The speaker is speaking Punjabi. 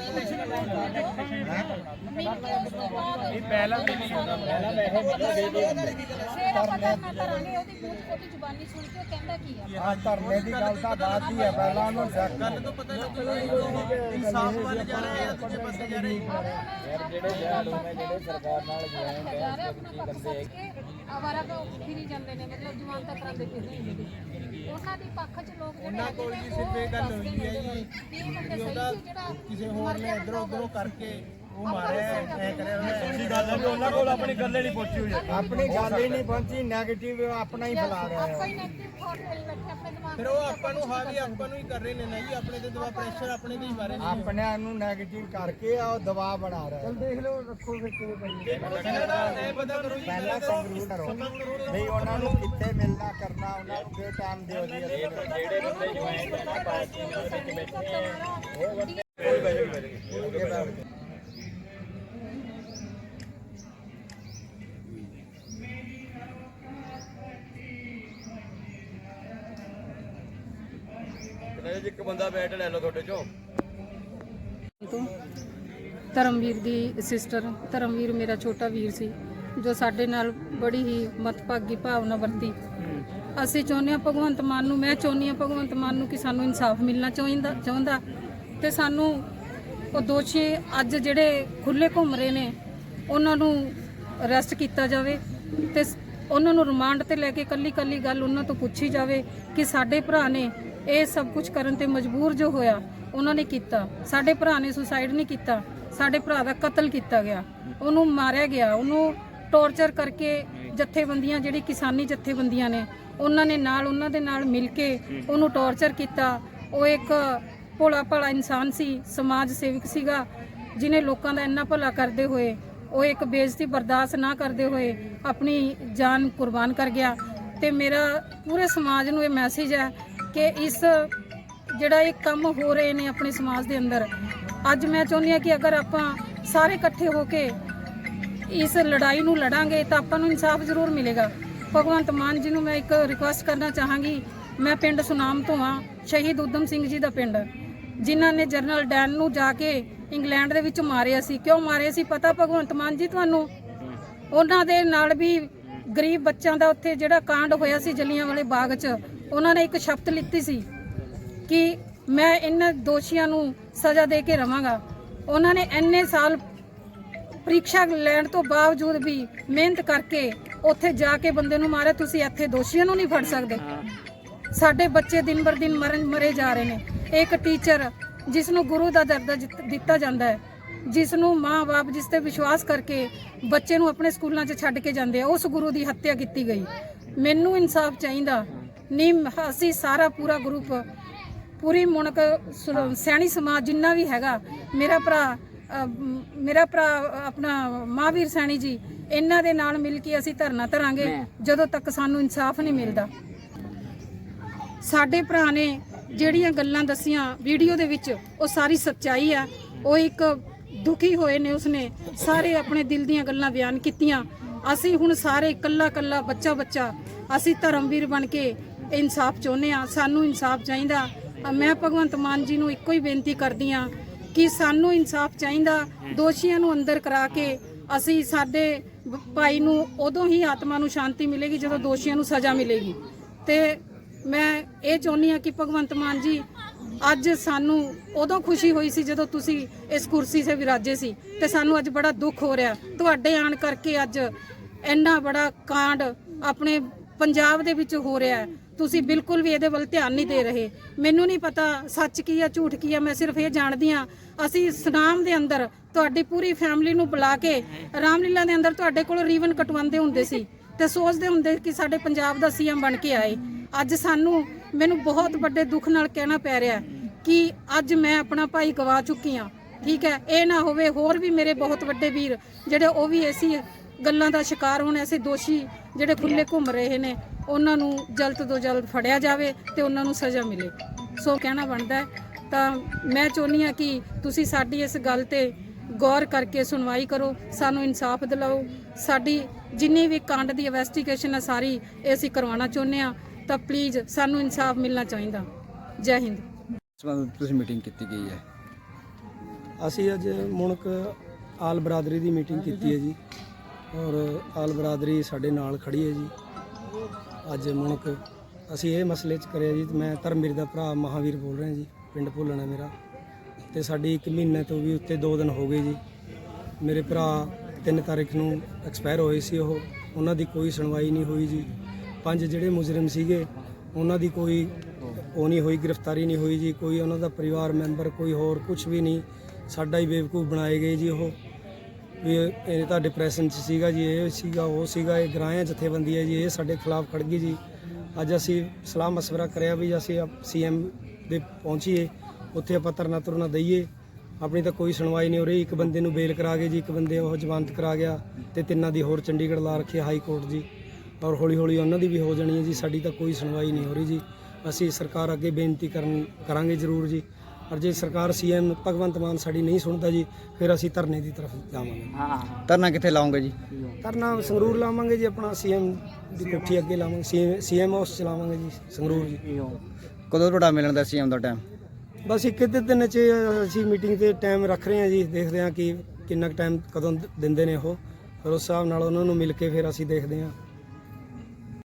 ਉਸ ਇਹ ਪਹਿਲਾਂ ਵੀ ਨਹੀਂ ਹੁੰਦਾ ਪਹਿਲਾਂ ਫਿਰ ਆਪਾਂ ਧਰਨਾ ਕਰਾਂਗੇ ਉਹਦੀ ਮੂੰਹ ਉਹਦੀ ਜ਼ੁਬਾਨੀ ਸੁਣ ਕੇ ਉਹ ਕਹਿੰਦਾ ਕੀ ਆ ਆ ਧਰਨੇ ਦੀ ਗੱਲ ਤਾਂ ਬਾਤ ਹੀ ਹੈ ਪਹਿਲਾਂ ਉਹਨੂੰ ਗੱਲ ਤੋਂ ਪਤਾ ਇਨਸਾਫ ਵੱਲ ਜਾ ਰਹੇ ਆ ਦੂਜੇ ਪਾਸੇ ਜਾ ਰਹੇ ਜਿਹੜੇ ਜਹਾਜ਼ ਨੇ ਜਿਹੜੇ ਸਰਕਾਰ ਨਾਲ ਜੁਆਇਨ ਹੈ ਆਪਣਾ ਪੱਖ ਸੱਚ ਕੇ ਆਵਾਰਾ ਕੋ ਫਿਰੀ ਜਾਂਦੇ ਨੇ, ਮਤਲਬ ਜਵਾਨ ਤਾਂ ਤਰ੍ਹਾਂ ਫਿਰਦੇ ਨੇ ਉਹਨਾਂ ਦੀ ਪੱਖ ਚ ਲੋਕ ਜਿਹੜੇ ਉਹਨਾਂ ਕੋਲ ਜੀ ਸਿਰਫ ਇਹ ਗੱਲ ਹੋਈ ਹੈ ਜੀ। ਉਹਦਾ ਕਿਸੇ ਹੋਰ ਨੇ ਇਧਰੋਂ ਉਧਰੋਂ ਕਰਕੇ ਉਹ ਮਾਰਿਆ ਐ ਹੋਇਆ ਸੱਚੀ ਗੱਲ ਹੈ ਉਹਨਾਂ ਕੋਲ ਆਪਣੀ ਗੱਲੇ ਨਹੀਂ ਪਹੁੰਚੀ ਹੋਈ। ਹੈ ਆਪਣੀ ਗੱਲ ਹੀ ਨਹੀਂ ਪਹੁੰਚੀ 네ਗੇਟਿਵ ਆਪਣਾ ਹੀ ਫੈਲਾ ਰਿਹਾ ਆਪਾਂ ਹੈ। ਹੀ ਨੈਗੇਟਿਵ ਥਾਟ ਲਈ ਬੈਠੇ ਆਪਣੇ ਦਿਮਾਗ ਫਿਰ ਉਹ ਆਪਾਂ ਨੂੰ ਹਾਵੀ ਆਪਾਂ ਨੂੰ ਹੀ ਕਰ ਰਹੇ ਨੇ ਨਾ ਜੀ ਆਪਣੇ ਤੇ ਦਵਾ ਪ੍ਰੈਸ਼ਰ ਆਪਣੇ ਤੇ ਹੀ ਮਾਰੇ ਨੇ। ਆਪਣਿਆਂ ਨੂੰ 네ਗੇਟਿਵ ਕਰਕੇ ਆ ਉਹ ਦਬਾਅ ਬਣਾ ਰਿਹਾ ਹੈ। ਦੇਖ ਲਓ ਰੱਖੋ ਫਿਰ ਕਿਵੇਂ ਬਣੀ ਇਹ ਪਤਾ ਕਰੋ ਜੀ ਪਹਿਲਾਂ ਸੰਗਰੂਰ ਕਰੋ। ਨਹੀਂ ਉਹਨਾਂ ਨੂੰ ਕਿੱਥੇ ਮਿਲਣਾ ਕਰਨਾ ਉਹਨਾਂ ਨੂੰ ਕਿਹ ਟਾਈਮ ਦਿਓ ਜੀ ਜਿਹੜੇ ਬੰਦੇ ਜੁਆਇਨ ਕਰਨਾ ਪਾਰਟੀ ਦੇ ਵਿੱਚ ਬੈਠੇ ਆ। ਜੀ, ਇੱਕ ਬੰਦਾ ਬੈਠ ਲੈ ਲਓ ਤੁਹਾਡੇ ਚੋਂ। ਤੋਂ? ਧਰਮਵੀਰ ਦੀ ਸਿਸਟਰ ਧਰਮਵੀਰ ਮੇਰਾ ਛੋਟਾ ਵੀਰ ਸੀ, ਜੋ ਸਾਡੇ ਨਾਲ ਬੜੀ ਹੀ ਮਤਭਾਗੀ ਭਾਵਨਾ ਵਰਤੀ। ਅਸੀਂ ਚਾਹੁੰਦੇ ਹਾਂ ਭਗਵੰਤ ਮਾਨ ਨੂੰ, ਮੈਂ ਚਾਹੁੰਦੀ ਹਾਂ ਭਗਵੰਤ ਮਾਨ ਨੂੰ ਕਿ ਸਾਨੂੰ ਇਨਸਾਫ ਮਿਲਣਾ ਚਾਹੀਦਾ ਚਾਹੁੰਦਾ। ਤੇ ਸਾਨੂੰ ਉਹ ਦੋਸ਼ੀ ਅੱਜ ਜਿਹੜੇ ਖੁੱਲੇ ਘੁੰਮ ਰਹੇ ਨੇ, ਉਹਨਾਂ ਨੂੰ ਅਰੈਸਟ ਕੀਤਾ ਜਾਵੇ ਤੇ ਉਹਨਾਂ ਨੂੰ ਰਿਮਾਂਡ ਤੇ ਲੈ ਕੇ ਕੱਲੀ ਕੱਲੀ ਗੱਲ ਉਹਨਾਂ ਤੋਂ ਪੁੱਛੀ ਜਾਵੇ ਕਿ ਸਾਡੇ ਭਰਾ ਨੇ ਇਹ ਸਭ ਕੁਝ ਕਰਨ ਤੇ ਮਜਬੂਰ ਜੋ ਹੋਇਆ, ਉਹਨਾਂ ਨੇ ਕੀਤਾ। ਸਾਡੇ ਭਰਾ ਨੇ ਸੁਸਾਈਡ ਨਹੀਂ ਕੀਤਾ, ਸਾਡੇ ਭਰਾ ਦਾ ਕਤਲ ਕੀਤਾ ਗਿਆ। ਉਹਨੂੰ ਮਾਰਿਆ ਗਿਆ, ਉਹਨੂੰ ਟੌਰਚਰ ਕਰਕੇ ਜਥੇਬੰਦੀਆਂ, ਜਿਹੜੀ ਕਿਸਾਨੀ ਜਥੇਬੰਦੀਆਂ ਨੇ, ਉਹਨਾਂ ਨੇ ਨਾਲ, ਉਹਨਾਂ ਦੇ ਨਾਲ ਮਿਲ ਕੇ ਉਹਨੂੰ ਟੌਰਚਰ ਕੀਤਾ। ਉਹ ਇੱਕ ਭੋਲਾ ਭਾਲਾ ਇਨਸਾਨ ਸੀ, ਸਮਾਜ ਸੇਵਕ ਸੀਗਾ ਜਿਨੇ ਲੋਕਾਂ ਦਾ ਇੰਨਾ ਭਲਾ ਕਰਦੇ ਹੋਏ ਉਹ ਇੱਕ ਬੇਇੱਜ਼ਤੀ ਬਰਦਾਸ਼ਤ ਨਾ ਕਰਦੇ ਹੋਏ ਆਪਣੀ ਜਾਨ ਕੁਰਬਾਨ ਕਰ ਗਿਆ। ਤੇ ਮੇਰਾ ਪੂਰੇ ਸਮਾਜ ਨੂੰ ਇਹ ਮੈਸੇਜ ਹੈ ਕਿ ਇਸ ਜਿਹੜਾ ਇਹ ਕੰਮ ਹੋ ਰਹੇ ਨੇ ਆਪਣੇ ਸਮਾਜ ਦੇ ਅੰਦਰ, ਅੱਜ ਮੈਂ ਚਾਹੁੰਦੀ ਹਾਂ ਕਿ ਅਗਰ ਆਪਾਂ ਸਾਰੇ ਇਕੱਠੇ ਹੋ ਕੇ ਇਸ ਲੜਾਈ ਨੂੰ ਲੜਾਂਗੇ ਤਾਂ ਆਪਾਂ ਨੂੰ ਇਨਸਾਫ ਜ਼ਰੂਰ ਮਿਲੇਗਾ। ਭਗਵੰਤ ਮਾਨ ਜੀ ਨੂੰ ਮੈਂ ਇੱਕ ਰਿਕੁਐਸਟ ਕਰਨਾ ਚਾਹਾਂਗੀ। ਮੈਂ ਪਿੰਡ ਸੁਨਾਮ ਤੋਂ ਹਾਂ, ਸ਼ਹੀਦ ਉਦਮ ਸਿੰਘ ਜੀ ਦਾ ਪਿੰਡ। ਜਿਨ੍ਹਾਂ ਨੇ ਜਨਰਲ ਡੈਨ ਨੂੰ ਜਾ ਕੇ ਇੰਗਲੈਂਡ ਦੇ ਵਿੱਚ ਮਾਰਿਆ ਸੀ। ਕਿਉਂ ਮਾਰਿਆ ਸੀ? ਪਤਾ ਭਗਵੰਤ ਮਾਨ ਜੀ ਤੁਹਾਨੂੰ? ਉਹਨਾਂ ਦੇ ਨਾਲ ਵੀ ਗਰੀਬ ਬੱਚਿਆਂ ਦਾ ਉੱਥੇ ਜਿਹੜਾ ਕਾਂਡ ਹੋਇਆ ਸੀ ਜੱਲੀਆਂ ਵਾਲੇ ਬਾਗ 'ਚ ਉਹਨਾਂ ਨੇ ਇੱਕ ਸ਼ਬਦ ਲਿੱਤੀ ਸੀ ਕਿ ਮੈਂ ਇਹਨਾਂ ਦੋਸ਼ੀਆਂ ਨੂੰ ਸਜ਼ਾ ਦੇ ਕੇ ਰਵਾਂਗਾ। ਉਹਨਾਂ ਨੇ ਇੰਨੇ ਸਾਲ ਪ੍ਰੀਖਿਆ ਲੈਣ ਤੋਂ ਬਾਵਜੂਦ ਵੀ ਮਿਹਨਤ ਕਰਕੇ ਉੱਥੇ ਜਾ ਕੇ ਬੰਦੇ ਨੂੰ ਮਾਰਿਆ। ਤੁਸੀਂ ਇੱਥੇ ਦੋਸ਼ੀਆਂ ਨੂੰ ਨਹੀਂ ਫੜ ਸਕਦੇ। ਸਾਡੇ ਬੱਚੇ ਦਿਨ ਬਰ ਦਿਨ ਮਰਨ ਮਰੇ ਜਾ ਰਹੇ ਨੇ। ਇੱਕ ਟੀਚਰ ਜਿਸ ਨੂੰ ਗੁਰੂ ਦਾ ਦਰਜਾ ਦਿੱਤਾ ਜਾਂਦਾ ਹੈ ਜਿਸ ਨੂੰ ਮਾਂ-ਬਾਪ ਜਿਸ ਤੇ ਵਿਸ਼ਵਾਸ ਕਰਕੇ ਬੱਚੇ ਨੂੰ ਆਪਣੇ ਸਕੂਲਾਂ 'ਚ ਛੱਡ ਕੇ ਜਾਂਦੇ ਆ ਉਸ ਗੁਰੂ ਦੀ ਹੱਤਿਆ ਕੀਤੀ ਗਈ। ਮੈਨੂੰ ਇਨਸਾਫ ਚਾਹੀਦਾ। ਨਹੀਂ ਅਸੀਂ ਸਾਰਾ ਪੂਰਾ ਗਰੁੱਪ ਪੂਰੀ ਮੁਣਕ ਸਿਆਣੀ ਸਮਾਜ ਜਿੰਨਾ ਵੀ ਹੈਗਾ ਮੇਰਾ ਭਰਾ ਮੇਰਾ ਭਰਾ ਆਪਣਾ ਮਹਾਵੀਰ ਸੈਣੀ ਜੀ ਇਹਨਾਂ ਦੇ ਨਾਲ ਮਿਲ ਕੇ ਅਸੀਂ ਧਰਨਾ ਧਰਾਂਗੇ ਜਦੋਂ ਤੱਕ ਸਾਨੂੰ ਇਨਸਾਫ ਨਹੀਂ ਮਿਲਦਾ। ਸਾਡੇ ਭਰਾ ਨੇ ਜਿਹੜੀਆਂ ਗੱਲਾਂ ਦਸੀਆਂ ਵੀਡੀਓ ਦੇ ਵਿੱਚ, ਉਹ ਸਾਰੀ ਸੱਚਾਈ ਆ। ਉਹ ਇੱਕ ਦੁਖੀ ਹੋਏ ਨੇ ਉਸਨੇ। ਸਾਰੇ ਆਪਣੇ ਦਿਲ ਦੀਆਂ ਗੱਲਾਂ ਬਿਆਨ ਕੀਤੀਆਂ। ਅਸੀਂ ਹੁਣ ਸਾਰੇ ਇਕੱਲਾ ਇਕੱਲਾ ਬੱਚਾ ਬੱਚਾ, ਅਸੀਂ ਧਰਮਵੀਰ ਬਣ ਕੇ ਇਨਸਾਫ ਚਾਹੁੰਦੇ ਆ ਸਾਨੂੰ ਇਨਸਾਫ ਚਾਹੀਦਾ। ਮੈਂ ਭਗਵੰਤ ਮਾਨ ਜੀ ਨੂੰ ਇੱਕੋ ਹੀ ਬੇਨਤੀ ਕਰਦੀ ਆ ਕਿ ਸਾਨੂੰ ਇਨਸਾਫ ਚਾਹੀਦਾ। ਦੋਸ਼ੀਆਂ ਨੂੰ ਅੰਦਰ ਕਰਾ ਕੇ ਅਸੀਂ ਸਾਡੇ ਭਾਈ ਨੂੰ ਉਦੋਂ ਹੀ ਆਤਮਾ ਨੂੰ ਸ਼ਾਂਤੀ ਮਿਲੇਗੀ ਜਦੋਂ ਦੋਸ਼ੀਆਂ ਨੂੰ ਸਜ਼ਾ ਮਿਲੇਗੀ। ਤੇ ਇਹ ਚਾਹੁੰਦੀ ਆ ਕਿ ਭਗਵੰਤ ਮਾਨ ਜੀ ਅੱਜ ਸਾਨੂੰ ਉਦੋਂ ਖੁਸ਼ੀ ਹੋਈ ਸੀ ਜਦੋਂ ਤੁਸੀਂ ਇਸ ਕੁਰਸੀ 'ਤੇ ਵਿਰਾਜੇ ਸੀ ਤੇ ਸਾਨੂੰ ਅੱਜ ਬੜਾ ਦੁੱਖ ਹੋ ਰਿਹਾ। ਤੁਹਾਡੇ ਆਣ ਕਰਕੇ ਅੱਜ ਇੰਨਾ ਬੜਾ ਕਾਂਡ ਆਪਣੇ ਪੰਜਾਬ ਦੇ ਵਿੱਚ ਹੋ ਰਿਹਾ ਤੁਸੀਂ ਬਿਲਕੁਲ ਵੀ ਇਹਦੇ ਵੱਲ ਧਿਆਨ ਨਹੀਂ ਦੇ ਰਹੇ। ਮੈਨੂੰ ਨਹੀਂ ਪਤਾ ਸੱਚ ਕੀ ਆ ਝੂਠ ਕੀ ਆ ਮੈਂ ਸਿਰਫ ਇਹ ਜਾਣਦੀ ਆ ਅਸੀਂ ਸੁਨਾਮ ਦੇ ਅੰਦਰ ਤੁਹਾਡੀ ਪੂਰੀ ਫੈਮਿਲੀ ਨੂੰ ਬੁਲਾ ਕੇ ਰਾਮਲੀਲਾ ਦੇ ਅੰਦਰ ਤੁਹਾਡੇ ਕੋਲ ਰੀਵਨ ਕਟਵਾਉਂਦੇ ਹੁੰਦੇ ਸੀ ਤੇ ਸੋਚਦੇ ਹੁੰਦੇ ਕਿ ਸਾਡੇ ਪੰਜਾਬ ਦਾ ਸੀਐਮ ਬਣ ਕੇ ਆਏ। ਅੱਜ ਸਾਨੂੰ ਮੈਨੂੰ ਬਹੁਤ ਵੱਡੇ ਦੁੱਖ ਨਾਲ ਕਹਿਣਾ ਪੈ ਰਿਹਾ ਕਿ ਅੱਜ ਮੈਂ ਆਪਣਾ ਭਾਈ ਗਵਾ ਚੁੱਕੀ ਆ ਠੀਕ ਹੈ, ਇਹ ਨਾ ਹੋਵੇ, ਹੋਰ ਵੀ ਮੇਰੇ ਬਹੁਤ ਵੱਡੇ ਵੀਰ, ਜਿਹੜੇ ਉਹ ਵੀ ਐਸੀ ਗੱਲਾਂ ਦਾ ਸ਼ਿਕਾਰ ਹੋਣ, ਐਸੇ ਦੋਸ਼ੀ ਜਿਹੜੇ ਖੁੱਲੇ ਘੁੰਮ ਰਹੇ ਨੇ, ਉਹਨਾਂ ਨੂੰ ਜਲਦ ਤੋਂ ਜਲਦ ਫੜਿਆ ਜਾਵੇ ਤੇ ਉਹਨਾਂ ਨੂੰ ਸਜ਼ਾ ਮਿਲੇ। ਸੋ ਕਹਿਣਾ ਬਣਦਾ ਤਾਂ ਮੈਂ ਚਾਹੁੰਦੀ ਆ ਕਿ ਤੁਸੀਂ ਸਾਡੀ ਇਸ ਗੱਲ ਤੇ ਗੌਰ ਕਰਕੇ ਸੁਣਵਾਈ ਕਰੋ, ਸਾਨੂੰ ਇਨਸਾਫ ਦਿਲਾਓ। ਸਾਡੀ ਜਿੰਨੀ ਵੀ ਕਾਂਡ ਦੀ ਇਨਵੈਸਟੀਗੇਸ਼ਨ ਹੈ ਸਾਰੀ ਇਹ ਅਸੀਂ ਕਰਵਾਉਣਾ ਚਾਹੁੰਦੇ ਆ ਤਾਂ ਪਲੀਜ਼ ਸਾਨੂੰ ਇਨਸਾਫ ਮਿਲਣਾ ਚਾਹੀਦਾ। ਜੈ ਹਿੰਦ। ਸੰਬੰਧ ਤੁਸੀਂ ਮੀਟਿੰਗ ਕੀਤੀ ਗਈ ਹੈ। ਅਸੀਂ ਅੱਜ ਮੁਣਕ ਆਲ ਬਰਾਦਰੀ ਦੀ ਮੀਟਿੰਗ ਕੀਤੀ ਹੈ ਜੀ। ਔਰ ਆਲ ਬਰਾਦਰੀ ਸਾਡੇ ਨਾਲ ਖੜੀ ਹੈ ਜੀ। ਅੱਜ ਮੁਣਕ ਅਸੀਂ ਇਹ ਮਸਲੇ 'ਚ ਕਰਿਆ ਜੀ ਮੈਂ ਧਰਮਵੀਰ ਦਾ ਭਰਾ ਮਹਾਵੀਰ ਬੋਲ ਰਿਹਾ ਜੀ ਪਿੰਡ ਭੁੱਲਣਾ ਮੇਰਾ। ਤੇ ਸਾਡੀ ਇੱਕ ਮਹੀਨੇ ਤੋਂ ਵੀ ਉੱਤੇ 2 ਦਿਨ ਹੋ ਗਏ ਜੀ। ਮੇਰੇ ਭਰਾ 3 ਤਾਰੀਖ ਨੂੰ ਐਕਸਪਾਇਰ ਹੋਏ ਸੀ ਉਹ। ਉਹਨਾਂ ਦੀ ਕੋਈ ਸੁਣਵਾਈ ਨਹੀਂ ਹੋਈ ਜੀ। ਪੰਜ ਜਿਹੜੇ ਮੁਜਰਮ ਸੀਗੇ, ਉਹਨਾਂ ਦੀ ਕੋਈ ਉਹ ਨਹੀਂ ਹੋਈ, ਗ੍ਰਿਫਤਾਰੀ ਨਹੀਂ ਹੋਈ ਜੀ, ਕੋਈ ਉਹਨਾਂ ਦਾ ਪਰਿਵਾਰ ਮੈਂਬਰ, ਕੋਈ ਹੋਰ ਕੁਝ ਵੀ ਨਹੀਂ। ਸਾਡਾ ਹੀ ਬੇਵਕੂਫ ਬਣਾਏ ਗਏ ਜੀ ਉਹ। ਵੀ ਇਹ ਇਹ ਤਾਂ ਡਿਪਰੈਸ਼ਨ 'ਚ ਸੀਗਾ ਜੀ, ਇਹ ਸੀਗਾ, ਉਹ ਸੀਗਾ, ਇਹ ਗਰਾਇਆ ਜਥੇਬੰਦੀ ਹੈ ਜੀ, ਇਹ ਸਾਡੇ ਖਿਲਾਫ ਖੜ ਗਈ ਜੀ। ਅੱਜ ਅਸੀਂ ਸਲਾਹ ਮਸ਼ਵਰਾ ਕਰਿਆ ਵੀ ਅਸੀਂ ਸੀਐਮ ਦੇ ਪਹੁੰਚੀਏ, ਉੱਥੇ ਆਪਾਂ ਧਰਨਾ ਤੁਰਨਾ ਦਈਏ। ਆਪਣੀ ਤਾਂ ਕੋਈ ਸੁਣਵਾਈ ਨਹੀਂ ਹੋ ਰਹੀ, ਇੱਕ ਬੰਦੇ ਨੂੰ ਬੇਲ ਕਰਾ ਗਏ ਜੀ, ਇੱਕ ਬੰਦੇ ਉਹ ਜ਼ਮਾਨਤ ਕਰਾ ਗਿਆ ਤੇ ਤਿੰਨਾਂ ਦੀ ਹੋਰ ਚੰਡੀਗੜ੍ਹ ਲਾ ਰੱਖੀ ਹਾਈ ਕੋਰਟ ਜੀ। ਔਰ ਹੌਲੀ ਹੌਲੀ ਉਹਨਾਂ ਦੀ ਵੀ ਹੋ ਜਾਣੀ ਹੈ ਜੀ ਸਾਡੀ ਤਾਂ ਕੋਈ ਸੁਣਵਾਈ ਨਹੀਂ ਹੋ ਰਹੀ ਜੀ। ਅਸੀਂ ਸਰਕਾਰ ਅੱਗੇ ਬੇਨਤੀ ਕਰਨ ਕਰਾਂਗੇ ਜ਼ਰੂਰ ਜੀ। ਔਰ ਜੇ ਸਰਕਾਰ ਸੀਐਮ ਭਗਵੰਤ ਮਾਨ ਸਾਡੀ ਨਹੀਂ ਸੁਣਦਾ ਜੀ ਫਿਰ ਅਸੀਂ ਧਰਨੇ ਦੀ ਤਰਫ ਜਾਵਾਂਗੇ। ਧਰਨਾ ਕਿੱਥੇ ਲਾਉਂਗੇ ਜੀ? ਧਰਨਾ ਸੰਗਰੂਰ ਲਾਵਾਂਗੇ ਜੀ ਆਪਣਾ ਸੀਐਮ ਦੀ ਕੋਠੀ ਅੱਗੇ ਲਾਵਾਂਗੇ ਸੀਐਮ ਹਾਊਸ ਚਲਾਵਾਂਗੇ ਜੀ ਸੰਗਰੂਰ ਜੀ। ਕਦੋਂ ਤੁਹਾਡਾ ਮਿਲਣ ਦਾ ਸੀਐਮ ਦਾ ਟਾਈਮ ਬਸ ਇੱਕ ਅੱਧੇ ਦਿਨ ਚ ਅਸੀਂ ਮੀਟਿੰਗ ਤੇ ਟਾਈਮ ਰੱਖ ਰਹੇ ਹਾਂ ਜੀ ਦੇਖਦੇ ਹਾਂ ਕਿ ਕਿੰਨਾ ਟਾਈਮ ਕਦੋਂ ਦਿੰਦੇ ਨੇ ਉਹ। ਫਿਰ ਉਸ ਹਿਸਾਬ ਨਾਲ ਉਹਨਾਂ ਨੂੰ ਮਿਲ ਕੇ ਫਿਰ ਅਸੀਂ ਦੇਖਦੇ ਹਾਂ।